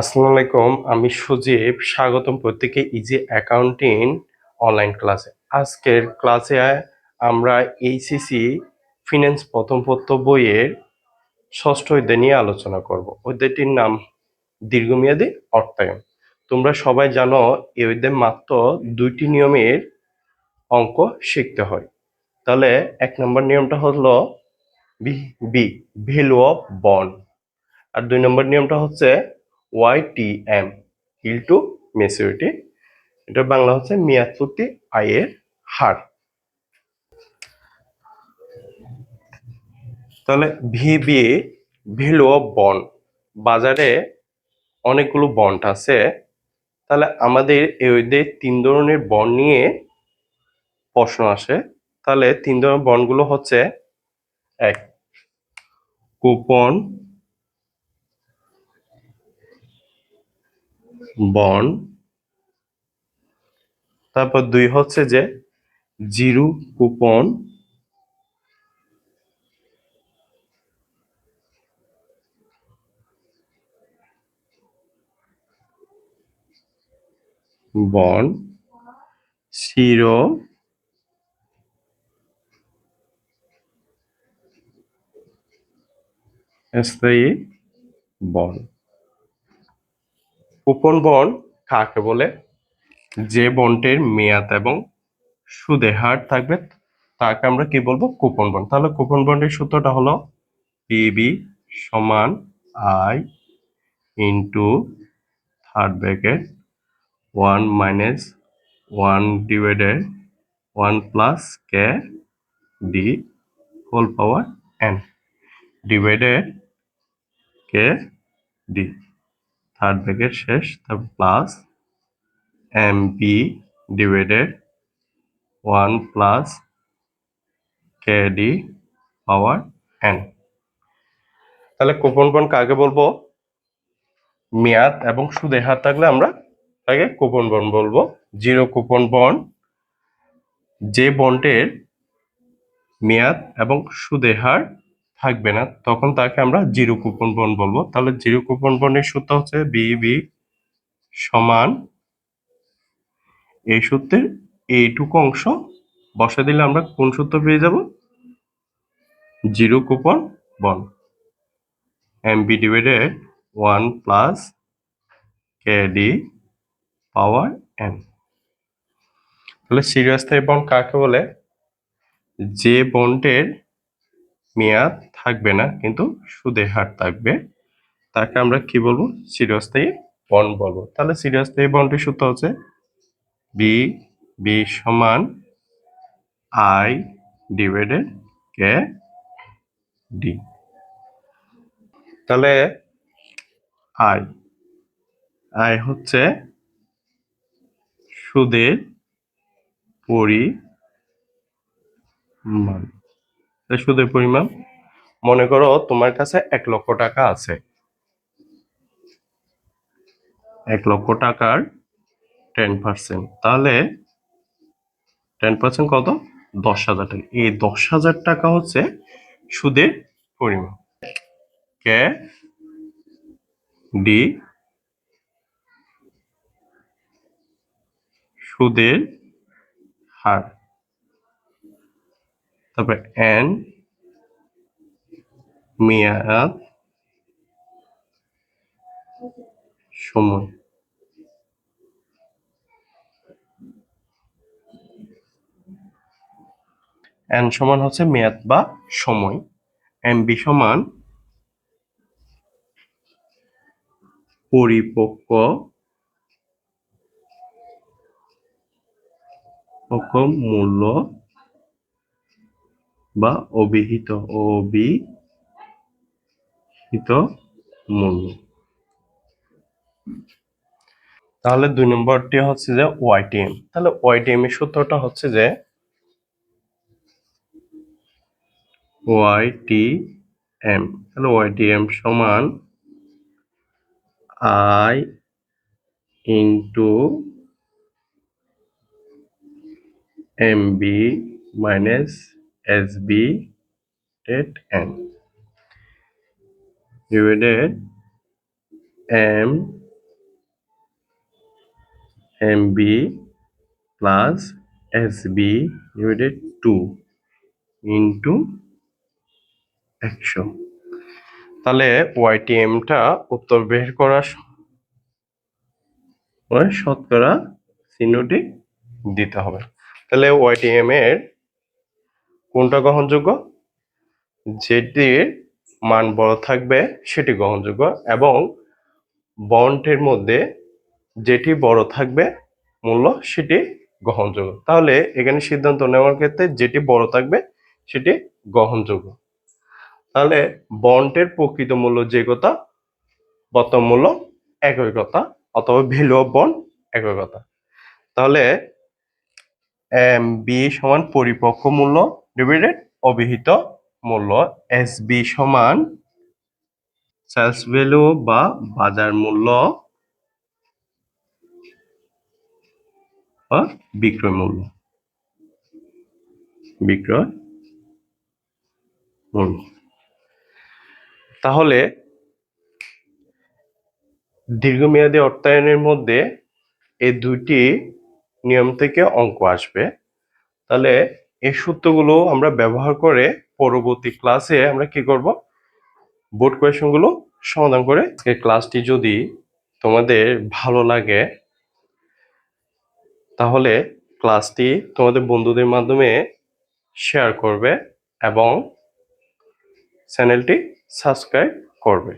আসসালামু আলাইকুম, আমি সুজীব। স্বাগতম প্রত্যেকে ইজি অ্যাকাউন্টিং অনলাইন ক্লাসে আজকের ক্লাসে আমরা এইসিসি ফিনান্স প্রথম পত্র বইয়ের ষষ্ঠ অধ্যায় নিয়ে আলোচনা করব। অধ্যায়টির নাম দীর্ঘমেয়াদী অর্থায়ন। তোমরা সবাই জানো, এই অধ্যায় মাত্র দুইটি নিয়মের অঙ্ক শিখতে হয়। তাহলে এক নম্বর নিয়মটা হলো বি ভ্যালু অফ বন্ড আর দুই নম্বর নিয়মটা হচ্ছে Y T M yield to maturity এটা বাংলা হচ্ছে মেয়াদ প্রতি আয়ের হার। তাহলে ভিবি ভ্যালু অফ বন্ড বাজারে অনেকগুলো বন্ড আছে। তাহলে আমাদের অধ্যায়ে তিন ধরনের বন্ড নিয়ে প্রশ্ন আসে। তাহলে তিন ধরনের বন্ডগুলো হচ্ছে এক কুপন বন্ড তারপর দুই হচ্ছে যে জিরো কুপন। বন্ড শিরো। স্থায়ী বন্ড কুপন বন্ড কাকে বলে? যে বন্ডের মেয়াদ এবং সুদে হার থাকবে, তাকে আমরা কি বলব? কুপন বন্ড তাহলে কুপন বন্ডের সূত্রটা হলো পিবি সমান I into third bracket one minus one divided one plus K D whole power N divided K D third bracket শেষ, তারপর plus M B divided one plus K D power N তাহলে coupon bond কাকে বলব? মেয়াদ এবং সুদের হার থাকলে আমরা তাকে কুপন বন্ড বলব। জিরো কুপন বন্ড যে বন্ডের মেয়াদ এবং সুদের হার থাকবে না, তখন তাকে আমরা জিরো কুপন বন্ড বলব। তাহলে জিরো কুপন বন্ডের সূত্র হচ্ছে বিবি সমান এই সূত্রের এইটুকু অংশ। বসা দিলে আমরা কোন সূত্র পেয়ে যাব? Zero coupon bond M B divided one plus K D power N তাহলে চিরস্থায়ী বন্ড কাকে বলে? যে বন্ডের মেয়াদ থাকবে না, কিন্তু সুদের হার থাকবে। তাকে আমরা কি বলব? চিরস্থায়ী বন্ড বলব। তাহলে চিরস্থায়ী বন্ডের সূত্র হচ্ছে বি বি সমান আই ডিভাইডেড কে ডি তাহলে আই আই হচ্ছে সুদের পরিমাণ। সুদের পরিমাণ। মনে করো তোমার কাছে এক লক্ষ টাকা আছে। এক লক্ষ টাকার টেন পার্সেন্ট তাহলে টেন পার্সেন্ট কত? দশ হাজার টাকা। এই দশ হাজার টাকা হচ্ছে সুদের পরিমাণ। কে ডি সুদের হার। তারপর এন মেয়াদ, সময়। এন সমান হচ্ছে মেয়াদ বা সময়। এম বি সমান পরিপক্ক মূল্য বা অভিহিত অভিহিত মূল্য তাহলে দুই নম্বরটি হচ্ছে যে ওয়াইটিএম তাহলে ওয়াইটিএম এর সূত্রটা হচ্ছে যে ওয়াইটিএম তাহলে ওয়াইটিএম সমান I into M B minus S B TET N divided M M B plus S B divided two into একশো তাহলে ওয়াইটিএমটা উত্তর বের করার শতকরা চিহ্নটি দিতে হবে। তাহলে ওয়াইটিএম এর কোনটা গ্রহণযোগ্য? যেটির মান বড় থাকবে, সেটি গ্রহণযোগ্য। এবং বন্ডের মধ্যে যেটি বড় থাকবে, মূল্য সেটি গ্রহণযোগ্য। তাহলে এখানে সিদ্ধান্ত নেওয়ার ক্ষেত্রে যেটি বড় থাকবে, সেটি গ্রহণযোগ্য। তাহলে বন্ডের প্রকৃত মূল্য যে কথা, বর্তমান মূল্য একই কথা, অথবা ভ্যালু অফ বন্ড একই কথা। তাহলে এম বি সমান পরিপক্ক মূল্য ডিভাইডেড অভিহিত মূল্য এস বি সমান সেলস ভ্যালু বা বাজার মূল্য বা বিক্রয় মূল্য। বিক্রয় মূল্য। তাহলে দীর্ঘমেয়াদী অর্থায়নের মধ্যে এই দুইটি নিয়ম থেকে অঙ্ক আসবে। তাহলে এই সূত্রগুলো আমরা ব্যবহার করে পরবর্তী ক্লাসে আমরা কি করব? বোর্ড কোয়েশনগুলো সমাধান করে এই ক্লাসটি যদি তোমাদের ভালো লাগে, তাহলে ক্লাসটি তোমাদের বন্ধুদের মাধ্যমে শেয়ার করবে এবং চ্যানেলটি সাবস্ক্রাইব করবে।